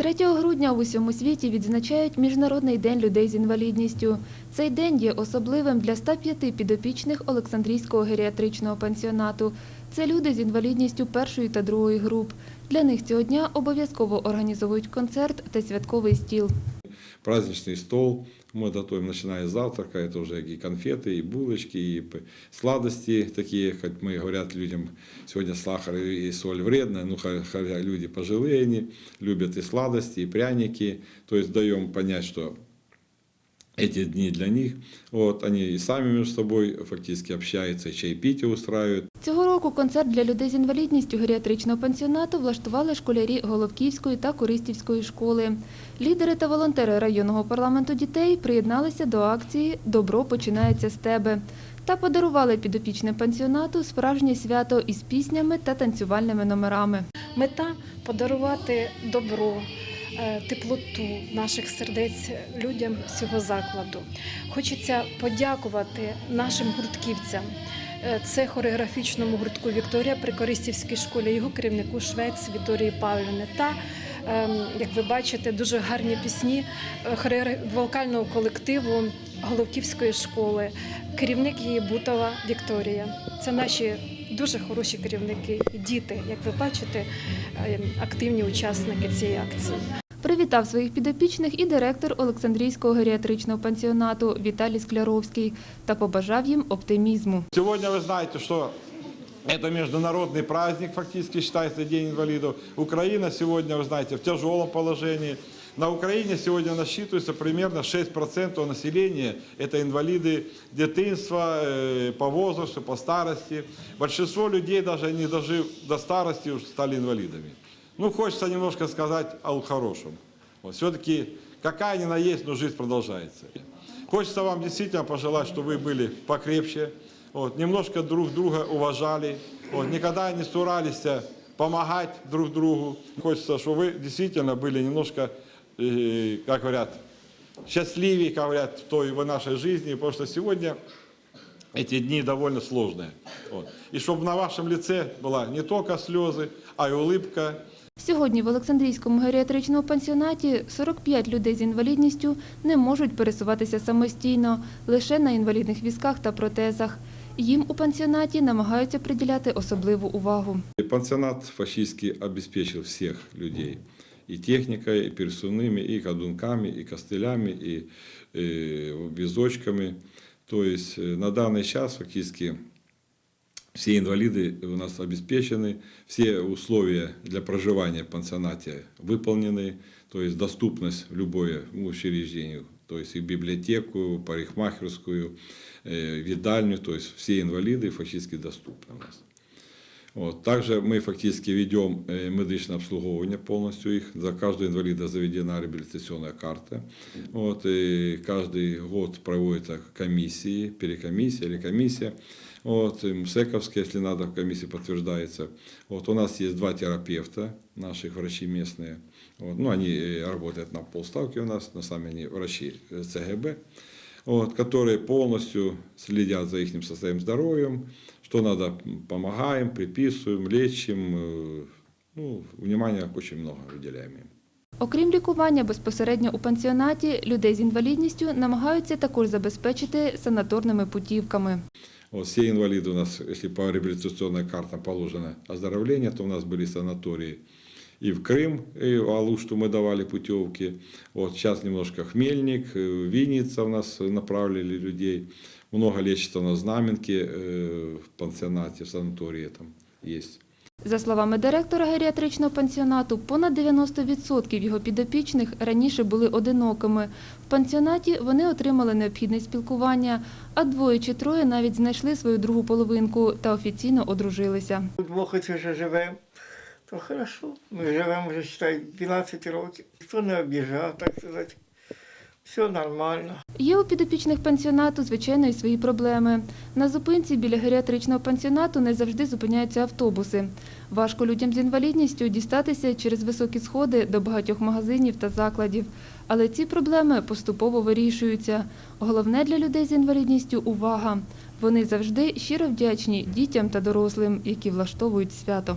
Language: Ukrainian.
3 грудня в усьому світі відзначають Міжнародний день людей з інвалідністю. Цей день є особливим для 105 підопічних Олександрійського геріатричного пансіонату. Це люди з інвалідністю першої та другої груп. Для них цього дня обов'язково організовують концерт та святковий стіл. Праздничный стол. Мы готовим, начиная с завтрака, это уже и конфеты, и булочки, и сладости такие, хоть мы говорят людям, сегодня сахар и соль вредно, ну, хо- хотя люди пожилые, они любят и сладости, и пряники, то есть даем понять, что эти дни для них, вот, они и сами между собой фактически общаются, и чаепитие устраивают, року концерт для людей з інвалідністю геріатричного пансіонату влаштували школярі Головківської та Користівської школи. Лідери та волонтери районного парламенту дітей приєдналися до акції Добро починається з тебе та подарували підопічним пансіонату справжнє свято із піснями та танцювальними номерами. Мета подарувати добро, е, теплоту наших сердець людям цього закладу. Хочеться подякувати нашим гуртківцям. Е, Це хореографічному гуртку Вікторія при Користівській школі, його керівнику Швець Вікторії Павлівни та, ем, як ви бачите, дуже гарні пісні е, вокального колективу Головківської школи, керівник її Бутова Вікторія. Це наші дуже хороші керівники діти, як ви бачите, е, активні учасники цієї акції. Привітав своїх підопічних і директор Олександрійського геріатричного пансіонату Віталій Скляровський та побажав їм оптимізму. Сегодня вы знаете, что это международный праздник, фактически считается День инвалидов. Украина сегодня, вы знаете, в тяжелом положении. На Украине сегодня насчитывается примерно 6% населения. Это инвалиды детинства, э, по возрасту, по старости. Большинство людей, даже не дожив до старости, уже стали инвалидами. Ну, хочется немножко сказать о хорошем. Вот, все-таки какая ни на есть, но жизнь продолжается. Хочется вам действительно пожелать, чтобы вы были покрепче, вот, немножко друг друга уважали, вот, никогда не ссорались а помогать друг другу. Хочется, чтобы вы действительно были немножко, э, как говорят, счастливее, как говорят, в той в нашей жизни, потому что сегодня эти дни довольно сложные. Вот. И чтобы на вашем лице была не только слезы, а и улыбка, Сьогодні в Олександрійському геріатричному пансіонаті 45 людей з інвалідністю не можуть пересуватися самостійно, лише на інвалідних візках та протезах. Їм у пансіонаті намагаються приділяти особливу увагу. И Пансионат фашистский обеспечил всех людей. И техникой, и персонными, и ходунками, и костылями, и э, визочками. То есть э, на данный час фактически все инвалиды у нас обеспечены, все условия для проживания в пансионате выполнены, то есть доступность в любое учреждение, то есть и в библиотеку, парикмахерскую, э, видальню, то есть все инвалиды фактически доступны у нас. От. Также мы фактически ведем э, медичное обслуговывание полностью их. За каждого инвалида заведена реабилитационная карта. Вот. И каждый год проводятся комиссии, перекомиссия или комиссия. Вот. и МСЭКовская, если надо, в комиссии подтверждается. Вот. У нас есть два терапевта, наших врачи местные. Вот. Ну, они э, работают на полставки у нас, но сами они врачи э, ЦГБ вот, которые полностью следят за их состоянием здоровья, что надо, помогаем, приписываем, лечим, э, ну, внимания очень много выделяем им. Окрім лікування безпосередньо у пансіонаті, людей з інвалідністю намагаються також забезпечити санаторними путівками. Вот все инвалиды у нас, если по реабилитационной карте положено оздоровление, то у нас были санатории и в Крым, и в Алушту мы давали путевки. Вот сейчас немножко Хмельник, э, Винница у нас направили людей. Много лечится у нас в Знаменке, э, в пансионате, в санатории там есть. За словами директора геріатричного пансіонату, понад 90% його підопічних раніше були одинокими. В пансіонаті вони отримали необхідне спілкування, а двоє чи троє навіть знайшли свою другу половинку та офіційно одружилися. Вдвох оце вже живемо, то хорошо. Ми живемо вже, считай, 12 років. Ніхто не обіжав, так сказати. Все нормально. Є у підопічних пансіонату, звичайно, і свої проблеми. На зупинці біля геріатричного пансіонату не завжди зупиняються автобуси. Важко людям з інвалідністю дістатися через високі сходи до багатьох магазинів та закладів. Але ці проблеми поступово вирішуються. Головне для людей з інвалідністю – увага. Вони завжди щиро вдячні дітям та дорослим, які влаштовують свято.